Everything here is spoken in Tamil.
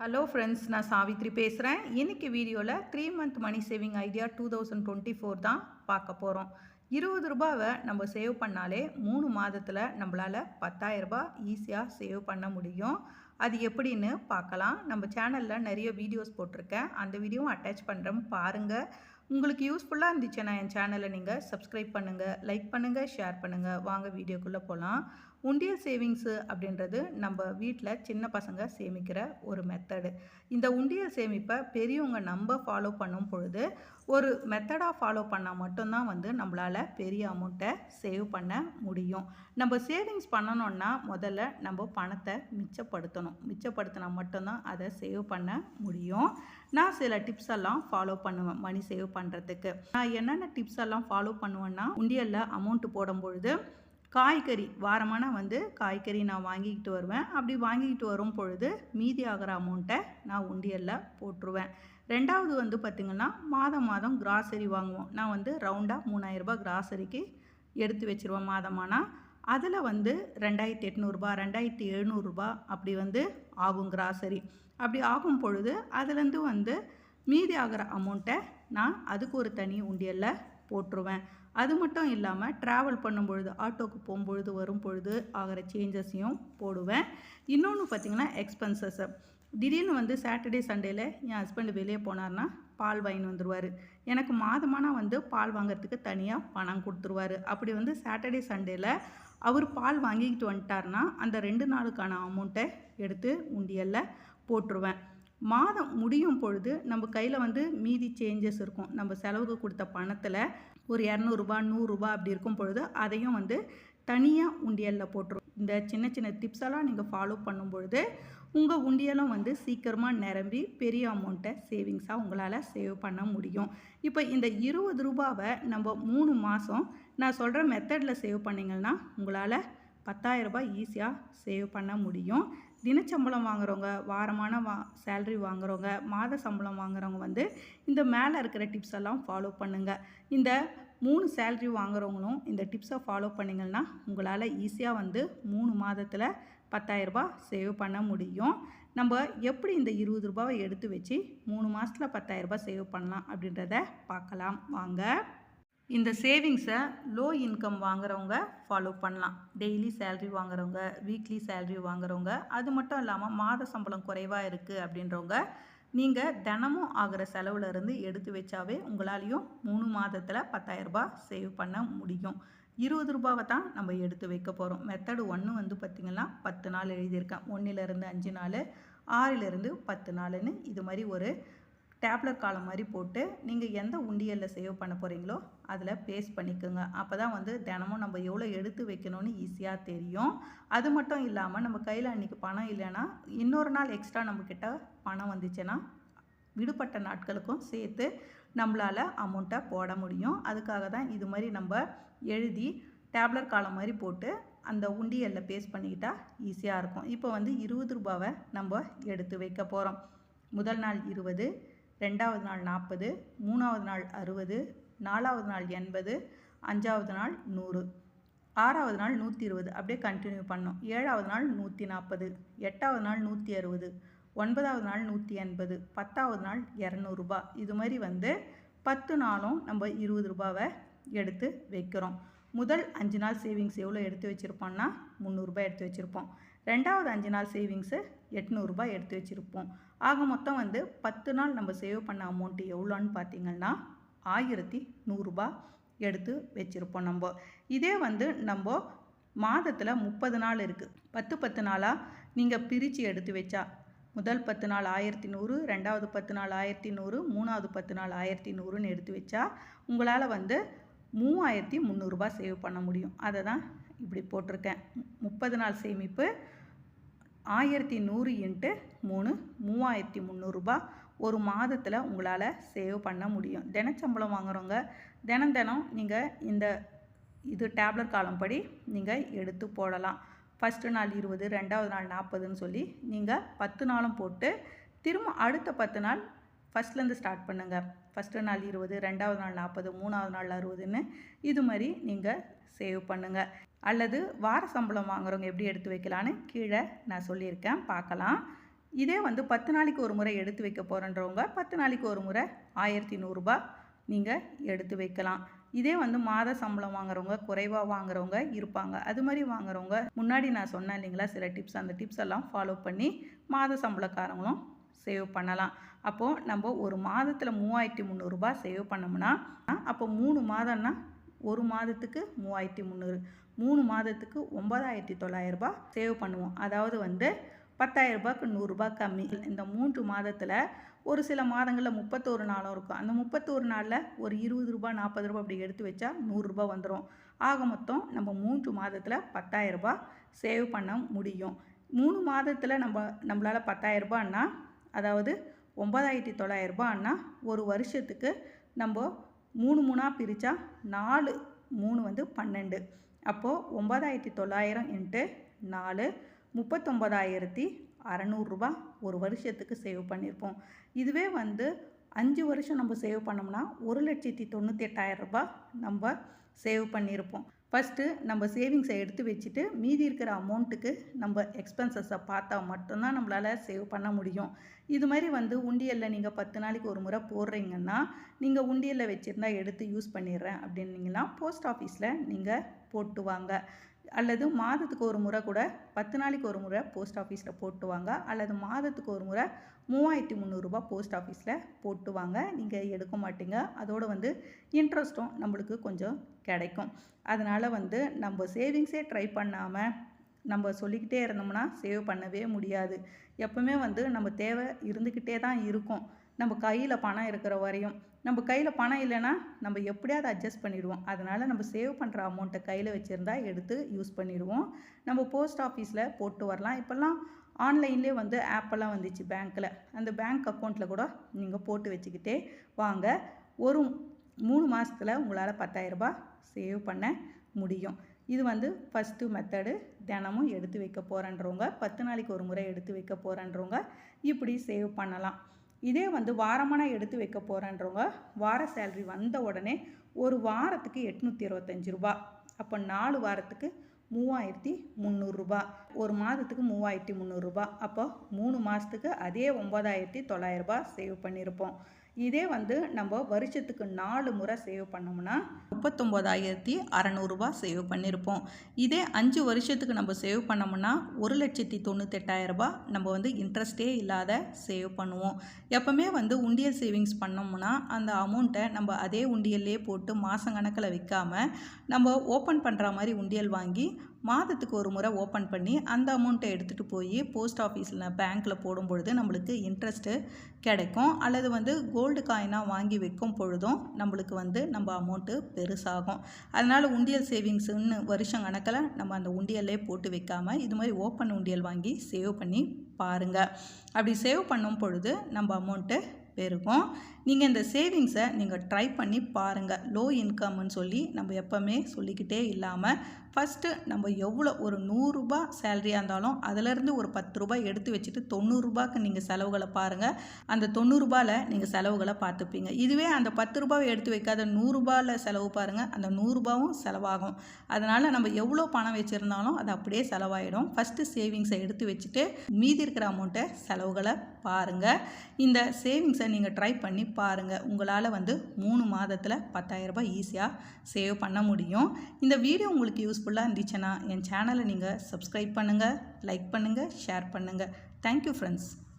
ஹலோ ஃப்ரெண்ட்ஸ் நான் சாவித்ரி பேசுகிறேன் இன்றைக்கி வீடியோவில் three month money saving idea two thousand twenty four தான் பார்க்க போகிறோம் இருபது ரூபாவை நம்ம சேவ் பண்ணாலே மூணு மாதத்தில் நம்மளால் பத்தாயிரரூபா ஈஸியாக சேவ் பண்ண முடியும். அது எப்படின்னு பார்க்கலாம். நம்ம சேனலில் நிறைய வீடியோஸ் போட்டிருக்கேன். அந்த வீடியோவும் அட்டாச் பண்ணுறோம் பாருங்கள் உங்களுக்கு யூஸ்ஃபுல்லாக இருந்துச்சுன்னா என் சேனலை நீங்கள் சப்ஸ்கிரைப் பண்ணுங்கள் லைக் பண்ணுங்கள் ஷேர் பண்ணுங்கள் வாங்க வீடியோக்குள்ளே போகலாம் உண்டியல் சேவிங்ஸு அப்படின்றது நம்ம வீட்டில் சின்ன பசங்க சேமிக்கிற ஒரு மெத்தடு இந்த உண்டியல் சேமிப்பை பெரியவங்க நம்ம ஃபாலோ பண்ணும் பொழுது ஒரு மெத்தடாக ஃபாலோ பண்ணால் மட்டும்தான் வந்து நம்மளால் பெரிய அமௌண்ட்டை சேவ் பண்ண முடியும். நம்ம சேவிங்ஸ் பண்ணணும்னா முதல்ல நம்ம பணத்தை மிச்சப்படுத்தணும். மிச்சப்படுத்தினா மட்டும்தான் அதை சேவ் பண்ண முடியும். நான் சில டிப்ஸ் எல்லாம் ஃபாலோ பண்ணுவேன் மணி சேவ் பண்ணுறதுக்கு நான் என்னென்ன டிப்ஸ் எல்லாம் ஃபாலோ பண்ணுவேன்னா உண்டியலில் அமௌண்ட்டு போடும்பொழுது காய்கறி வாரமான வந்து காய்கறி நான் வாங்கிக்கிட்டு வருவேன். அப்படி வாங்கிக்கிட்டு வரும் பொழுது மீதி ஆகிற அமௌண்ட்டை நான் உண்டியலில் போட்டுருவேன். ரெண்டாவது வந்து பார்த்திங்கன்னா மாதம் மாதம் கிராசரி வாங்குவோம். நான் வந்து ரவுண்டாக மூணாயிரரூபா கிராசரிக்கு எடுத்து வச்சுருவேன் மாதமானால் அதில் வந்து ரெண்டாயிரத்தி எட்நூறுபா ரெண்டாயிரத்தி எழுநூறுபா அப்படி வந்து ஆகும் கிராசரி அப்படி ஆகும் பொழுது அதுலேருந்து வந்து மீதி ஆகிற அமௌண்ட்டை நான் அதுக்கு ஒரு தனி உண்டியலில் போட்டுருவேன். அது மட்டும் இல்லாமல் ட்ராவல் பண்ணும்பொழுது ஆட்டோக்கு போகும்பொழுது வரும் பொழுது ஆகிற சேஞ்சஸையும் போடுவேன். இன்னொன்று பார்த்திங்கன்னா எக்ஸ்பென்சஸ் திடீர்னு வந்து சாட்டர்டே சண்டேயில் என் ஹஸ்பண்ட் வெளியே போனார்னா பால் வாங்கின்னு வந்துடுவார் எனக்கு மாதமானா வந்து பால் வாங்குறதுக்கு தனியாக பணம் கொடுத்துருவாரு. அப்படி வந்து சாட்டர்டே சண்டேயில் அவர் பால் வாங்கிக்கிட்டு வந்துட்டார்னா அந்த ரெண்டு நாளுக்கான அமௌண்ட்டை எடுத்து உண்டியலில் போட்டுருவேன். மாதம் முடியும் பொழுது நம்ம கையில் வந்து மீதி சேஞ்சஸ் இருக்கும். நம்ம செலவுக்கு கொடுத்த பணத்தில் ஒரு இரநூறுபா நூறுரூபா அப்படி இருக்கும் பொழுது அதையும் வந்து தனியாக உண்டியலில் போட்டுரும் இந்த சின்ன சின்ன டிப்ஸ் எல்லாம் நீங்கள் ஃபாலோ பண்ணும் பொழுது உங்கள் உண்டியலும் வந்து சீக்கிரமாக நிரம்பி பெரிய அமௌண்ட்டை சேவிங்ஸாக உங்களால் சேவ் பண்ண முடியும். இப்போ இந்த இருபது ரூபாவை நம்ம மூணு மாதம் நான் சொல்கிற மெத்தடில் சேவ் பண்ணிங்கன்னா உங்களால் பத்தாயிரம் ஈஸியாக சேவ் பண்ண முடியும். தினச்சம்பளம் வாங்குறவங்க வாரமான வா சேல்ரி வாங்குறவங்க மாத சம்பளம் வாங்குறவங்க வந்து இந்த மேலே இருக்கிற டிப்ஸ் எல்லாம் ஃபாலோ பண்ணுங்கள் இந்த மூணு சேல்ரி வாங்குறவங்களும் இந்த டிப்ஸை ஃபாலோ பண்ணிங்கன்னா உங்களால் ஈஸியாக வந்து மூணு மாதத்தில் பத்தாயிரரூபா சேவ் பண்ண முடியும். நம்ம எப்படி இந்த இருபது ரூபாவை எடுத்து வச்சு மூணு மாதத்தில் பத்தாயிரரூபா சேவ் பண்ணலாம் அப்படின்றத பார்க்கலாம். வாங்க. இந்த சேவிங்ஸை லோ இன்கம் வாங்குறவங்க ஃபாலோ பண்ணலாம். டெய்லி சேல்ரி வாங்குறவங்க வீக்லி சேல்ரி வாங்குறவங்க அது மட்டும் இல்லாமல் மாத சம்பளம் குறைவாக இருக்குது அப்படின்றவங்க நீங்கள் தினமும் ஆகிற செலவுலேருந்து எடுத்து வச்சாவே உங்களாலையும் மூணு மாதத்தில் பத்தாயிரரூபா சேவ் பண்ண முடியும். இருபது ரூபாவை தான் நம்ம எடுத்து வைக்க போகிறோம் மெத்தடு ஒன்று வந்து பார்த்திங்கன்னா பத்து நாள் எழுதியிருக்கேன். ஒன்றிலேருந்து அஞ்சு நாள் ஆறிலிருந்து பத்து நாள்னு இது மாதிரி ஒரு டேப்லெட் காலம் மாதிரி போட்டு நீங்கள் எந்த உண்டியலில் சேவ் பண்ண போகிறீங்களோ அதில் பேஸ்ட் பண்ணிக்கோங்க. அப்போ தான் வந்து தினமும் நம்ம எவ்வளோ எடுத்து வைக்கணும்னு ஈஸியாக தெரியும். அது மட்டும் இல்லாமல் நம்ம கையில் அன்றைக்கி பணம் இல்லைன்னா இன்னொரு நாள் எக்ஸ்ட்ரா நம்மக்கிட்ட பணம் வந்துச்சுன்னா விடுபட்ட நாட்களுக்கும் சேர்த்து நம்மளால் அமௌண்ட்டை போட முடியும். அதுக்காக தான் இது மாதிரி நம்ம எழுதி டேப்லெட் காலம் மாதிரி போட்டு அந்த உண்டியலில் பேஸ்ட் பண்ணிக்கிட்டா ஈஸியாக இருக்கும். இப்போ வந்து இருபது ரூபாவை நம்ம எடுத்து வைக்க போகிறோம் முதல் நாள் இருபது ரெண்டாவது நாள் நாற்பது மூணாவது நாள் அறுபது நாலாவது நாள் எண்பது அஞ்சாவது நாள் நூறு. ஆறாவது நாள் நூற்றி இருபது அப்படியே கண்டினியூ பண்ணோம் ஏழாவது நாள் நூற்றி நாற்பது எட்டாவது நாள் நூற்றி அறுபது ஒன்பதாவது நாள் நூற்றி எண்பது பத்தாவது நாள் இரநூறுபா. இது மாதிரி வந்து பத்து நாளும் நம்ம இருபது ரூபாவை எடுத்து வைக்கிறோம். முதல் அஞ்சு நாள் சேவிங்ஸ் எவ்வளோ எடுத்து வச்சுருப்போம்னா முந்நூறுரூபா எடுத்து வச்சுருப்போம். ரெண்டாவது அஞ்சு நாள் சேவிங்ஸு எட்நூறுரூபா எடுத்து வச்சுருப்போம். ஆக மொத்தம் வந்து பத்து நாள் நம்ம சேவ் பண்ண அமௌண்ட்டு எவ்வளோன்னு பார்த்தீங்கன்னா ஆயிரத்தி நூறுரூபா எடுத்து வச்சுருப்போம் நம்ம. இதே வந்து நம்ம மாதத்தில் முப்பது நாள் இருக்குது பத்து பத்து நாளாக நீங்கள் பிரித்து எடுத்து வச்சா முதல் பத்து நாள் ஆயிரத்தி நூறு ரெண்டாவது பத்து நாள் ஆயிரத்தி நூறு மூணாவது பத்து நாள் ஆயிரத்தி நூறுன்னு எடுத்து வச்சா உங்களால் வந்து மூவாயிரத்தி முந்நூறுரூபா சேவ் பண்ண முடியும். அதை தான் இப்படி போட்டிருக்கேன். முப்பது நாள் சேமிப்பு ஆயிரத்தி நூறு இன்ட்டு மூணு மூவாயிரத்தி முந்நூறுரூபா ஒரு மாதத்தில் உங்களால் சேவ் பண்ண முடியும். தினச்சம்பளம் வாங்குகிறவங்க தினம் தினம் நீங்கள் இந்த இது டேப்லெட் காலம் படி நீங்கள் எடுத்து போடலாம். ஃபஸ்ட்டு நாள் இருபது ரெண்டாவது நாள் நாற்பதுன்னு சொல்லி நீங்கள் பத்து நாளும் போட்டு திரும்ப அடுத்த பத்து நாள் ஃபஸ்ட்லேருந்து ஸ்டார்ட் பண்ணுங்கள் ஃபஸ்ட்டு நாள் இருபது ரெண்டாவது நாள் நாற்பது மூணாவது நாள் அறுபதுன்னு இது மாதிரி நீங்கள் சேவ் பண்ணுங்கள் அல்லது வார சம்பளம் வாங்குறவங்க எப்படி எடுத்து வைக்கலான்னு கீழே நான் சொல்லியிருக்கேன். பார்க்கலாம். இதே வந்து பத்து நாளைக்கு ஒரு முறை எடுத்து வைக்க போகிறன்றவங்க பத்து நாளைக்கு ஒரு முறை ஆயிரத்தி நூறுரூபா நீங்கள் எடுத்து வைக்கலாம். இதே வந்து மாத சம்பளம் வாங்குறவங்க குறைவாக வாங்குறவங்க இருப்பாங்க. அது மாதிரி வாங்குறவங்க முன்னாடி நான் சொன்னேன் இல்லைங்களா சில டிப்ஸ் அந்த டிப்ஸ் எல்லாம் ஃபாலோ பண்ணி மாத சம்பளக்காரங்களும் சேவ் பண்ணலாம். அப்போது நம்ம ஒரு மாதத்தில் மூவாயிரத்தி முந்நூறுரூபா சேவ் பண்ணோம்னா அப்போ மூணு மாதம்னா ஒரு மாதத்துக்கு மூவாயிரத்தி முந்நூறு மூணு மாதத்துக்கு ஒன்பதாயிரத்தி தொள்ளாயிரரூபா சேவ் பண்ணுவோம். அதாவது வந்து பத்தாயிரரூபாய்க்கு நூறுரூபா கம்மி. இந்த மூன்று மாதத்தில் ஒரு சில மாதங்களில் முப்பத்தோரு நாளும் இருக்கும். அந்த முப்பத்தோரு நாளில் ஒரு இருபது ரூபா நாற்பது ரூபா அப்படி எடுத்து வச்சா நூறுரூபா வந்துடும் ஆக மொத்தம் நம்ம மூன்று மாதத்தில் பத்தாயிரரூபா சேவ் பண்ண முடியும். மூணு மாதத்தில் நம்ம நம்மளால் பத்தாயிரரூபான்னா அதாவது ஒம்பதாயிரத்தி தொள்ளாயிரரூபான்னா ஒரு வருஷத்துக்கு நம்ம மூணு மூணாக பிரித்தா நாலு மூணு வந்து பன்னெண்டு. அப்போது ஒம்பதாயிரத்தி தொள்ளாயிரம் இன்ட்டு நாலு முப்பத்தொம்பதாயிரத்தி அறநூறுரூபா ஒரு வருஷத்துக்கு சேவ் பண்ணியிருப்போம். இதுவே வந்து அஞ்சு வருஷம் நம்ம சேவ் பண்ணோம்னா ஒரு லட்சத்தி தொண்ணூற்றி எட்டாயிரம் ரூபாய் நம்ம சேவ் பண்ணியிருப்போம். ஃபஸ்ட்டு நம்ம சேவிங்ஸை எடுத்து வச்சுட்டு மீதி இருக்கிற அமௌண்ட்டுக்கு நம்ம எக்ஸ்பென்சஸை பார்த்தா மட்டும்தான் நம்மளால் சேவ் பண்ண முடியும். இது மாதிரி வந்து உண்டியலில் நீங்கள் பத்து நாளைக்கு ஒரு முறை போடுறீங்கன்னா நீங்கள் உண்டியலில் வச்சுருந்தா எடுத்து யூஸ் பண்ணிடுறேன் அப்படின்னீங்கன்னா போஸ்ட் ஆஃபீஸில் நீங்கள் போட்டு வாங்க அல்லது மாதத்துக்கு ஒரு முறை கூட பத்து நாளைக்கு ஒரு முறை போஸ்ட் ஆஃபீஸில் போட்டுவாங்க. அல்லது மாதத்துக்கு ஒரு முறை மூவாயிரத்தி முந்நூறுரூபா போஸ்ட் ஆஃபீஸில் போட்டுவாங்க. நீங்கள் எடுக்க மாட்டீங்க. அதோடு வந்து இன்ட்ரெஸ்ட்டும் நம்மளுக்கு கொஞ்சம் கிடைக்கும். அதனால் வந்து நம்ம சேவிங்ஸே ட்ரை பண்ணாமல் நம்ம சொல்லிக்கிட்டே இருந்தோம்னா சேவ் பண்ணவே முடியாது. எப்பவுமே வந்து நம்ம தேவை இருந்துக்கிட்டே தான் இருக்கும். நம்ம கையில் பணம் இருக்கிற வரையும் நம்ம கையில் பணம் இல்லைன்னா நம்ம எப்படியாவது அட்ஜஸ்ட் பண்ணிடுவோம். அதனால் நம்ம சேவ் பண்ணுற அமௌண்ட்டை கையில் வச்சுருந்தா எடுத்து யூஸ் பண்ணிடுவோம். நம்ம போஸ்ட் ஆஃபீஸில் போட்டு வரலாம். இப்போல்லாம் ஆன்லைன்லேயே வந்து ஆப்பெல்லாம் வந்துச்சு பேங்க்கில் அந்த பேங்க் அக்கௌண்ட்டில் கூட நீங்கள் போட்டு வச்சுக்கிட்டே வாங்க. ஒரு மூணு மாதத்தில் உங்களால் பத்தாயிரரூபா சேவ் பண்ண முடியும். இது வந்து ஃபஸ்ட்டு மெத்தடு தினமும் எடுத்து வைக்க போகிறன்றவங்க பத்து நாளைக்கு ஒரு முறை எடுத்து வைக்க போகிறன்றவங்க இப்படி சேவ் பண்ணலாம். இதே வந்து வாரமான எடுத்து வைக்க போகிறேன்றவங்க வார சேல்ரி வந்த உடனே ஒரு வாரத்துக்கு எட்நூற்றி இருபத்தஞ்சி ரூபா. அப்போ நாலு வாரத்துக்கு மூவாயிரத்தி முந்நூறுரூபா ஒரு மாதத்துக்கு மூவாயிரத்தி முந்நூறுரூபா அப்போ மூணு மாதத்துக்கு அதே ஒம்பதாயிரத்தி தொள்ளாயிரரூபா சேவ் பண்ணியிருப்போம் இதே வந்து நம்ம வருஷத்துக்கு நாலு முறை சேவ் பண்ணோம்னா முப்பத்தொம்போதாயிரத்தி அறநூறுபா சேவ் பண்ணியிருப்போம் இதே அஞ்சு வருஷத்துக்கு நம்ம சேவ் பண்ணோம்னா ஒரு லட்சத்தி தொண்ணூத்தெட்டாயிரரூபா நம்ம வந்து இன்ட்ரெஸ்டே இல்லாத சேவ் பண்ணுவோம். எப்போவுமே வந்து உண்டியல் சேவிங்ஸ் பண்ணோம்னா அந்த அமௌண்ட்டை நம்ம அதே உண்டியல்லே போட்டு மாதம் கணக்கில் விற்காம நம்ம ஓப்பன் பண்ணுற மாதிரி உண்டியல் வாங்கி மாதத்துக்கு ஒரு முறை ஓப்பன் பண்ணி அந்த அமௌண்ட்டை எடுத்துகிட்டு போய் போஸ்ட் ஆஃபீஸில் பேங்க்கில் போடும் பொழுது நம்மளுக்கு இன்ட்ரெஸ்ட்டு கிடைக்கும். அல்லது வந்து கோல்டு காயினாக வாங்கி வைக்கும் பொழுதும் நம்மளுக்கு வந்து நம்ம அமௌண்ட்டு பெருசாகும். அதனால் உண்டியல் சேவிங்ஸுன்னு வருஷம் கணக்கில் நம்ம அந்த உண்டியல்லே போட்டு வைக்காமல் இது மாதிரி ஓப்பன் உண்டியல் வாங்கி சேவ் பண்ணி பாருங்கள் அப்படி சேவ் பண்ணும் பொழுது நம்ம அமௌண்ட்டு பெருகும். நீங்கள் இந்த சேவிங்ஸை நீங்கள் ட்ரை பண்ணி பாருங்கள் லோ இன்கம்னு சொல்லி நம்ம எப்போவுமே சொல்லிக்கிட்டே இல்லாமல் ஃபஸ்ட்டு நம்ம எவ்வளோ ஒரு நூறுரூபா சேலரியாக இருந்தாலும் அதிலேருந்து ஒரு பத்து ரூபாய் எடுத்து வச்சுட்டு தொண்ணூறுரூபாக்கு நீங்கள் செலவுகளை பாருங்கள் அந்த தொண்ணூறுரூபாவில் நீங்கள் செலவுகளை பார்த்துப்பீங்க. இதுவே அந்த பத்து ரூபாவை எடுத்து வைக்காத நூறுரூபாவில் செலவு பாருங்கள் அந்த நூறுரூபாவும் செலவாகும். அதனால் நம்ம எவ்வளோ பணம் வச்சுருந்தாலும் அது அப்படியே செலவாயிடும். ஃபஸ்ட்டு சேவிங்ஸை எடுத்து வச்சுட்டு மீதி இருக்கிற அமௌண்ட்டை செலவுகளை பாருங்கள் இந்த சேவிங்ஸை நீங்கள் ட்ரை பண்ணி பாருங்கள் உங்களால் வந்து மூணு மாதத்தில் பத்தாயிரரூபா ஈஸியாக சேவ் பண்ண முடியும். இந்த வீடியோ உங்களுக்கு யூஸ்ஃபுல்லாக இருந்துச்சுன்னா என் சேனலை நீங்கள் சப்ஸ்கிரைப் பண்ணுங்கள் லைக் பண்ணுங்கள் ஷேர் பண்ணுங்கள் தேங்க்யூ ஃப்ரெண்ட்ஸ்